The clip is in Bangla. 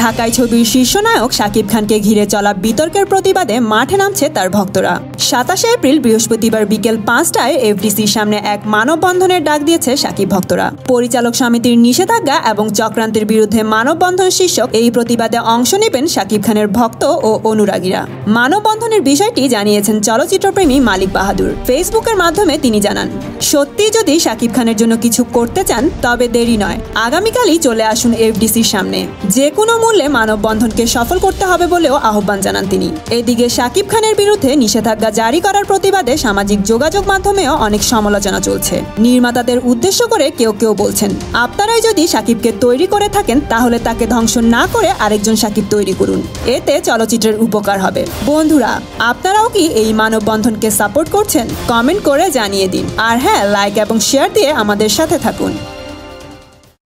ঢাকায় ছবির শীর্ষনায়ক শাকিব খানকে ঘিরে চলা বিতর্কের প্রতিবাদে মাঠে নামছে তার ভক্তরা। সাতাশে এপ্রিল বৃহস্পতিবার বিকেল পাঁচটায় এফডিসির সামনে এক মানববন্ধনের ডাক দিয়েছে শাকিব ভক্তরা। পরিচালক সমিতির নিষেধাজ্ঞা এবং চক্রান্তের বিরুদ্ধে মানববন্ধন শীর্ষক এই প্রতিবাদে অংশ নেবেন শাকিব খানের ভক্ত ও অনুরাগীরা। মানববন্ধনের বিষয়টি জানিয়েছেন চলচ্চিত্রপ্রেমী মালিক বাহাদুর। ফেসবুকের মাধ্যমে তিনি জানান, সত্যি যদি শাকিব খানের জন্য কিছু করতে চান, তবে দেরি নয়। আগামীকালই চলে আসুন এফডিসির সামনে। যে কোনো মূল্যে মানববন্ধনকে সফল করতে হবে বলেও আহ্বান জানান তিনি। এদিকে শাকিব খানের বিরুদ্ধে নিষেধাজ্ঞা জারি করার প্রতিবাদে সামাজিক যোগাযোগ মাধ্যমেও অনেক সমালোচনা চলছে। নির্মাতাদের উদ্দেশ্য করে কেউ কেউ বলছেন, আপনারাই যদি শাকিবকে তৈরি করে থাকেন, তাহলে তাকে ধ্বংস না করে আরেকজন সাকিব তৈরি করুন। এতে চলচ্চিত্রের উপকার হবে। বন্ধুরা, আপনারাও কি এই মানববন্ধনকে সাপোর্ট করছেন? কমেন্ট করে জানিয়ে দিন। আর হ্যাঁ লাইক এবং শেয়ার দিয়ে আমাদের সাথে থাকুন।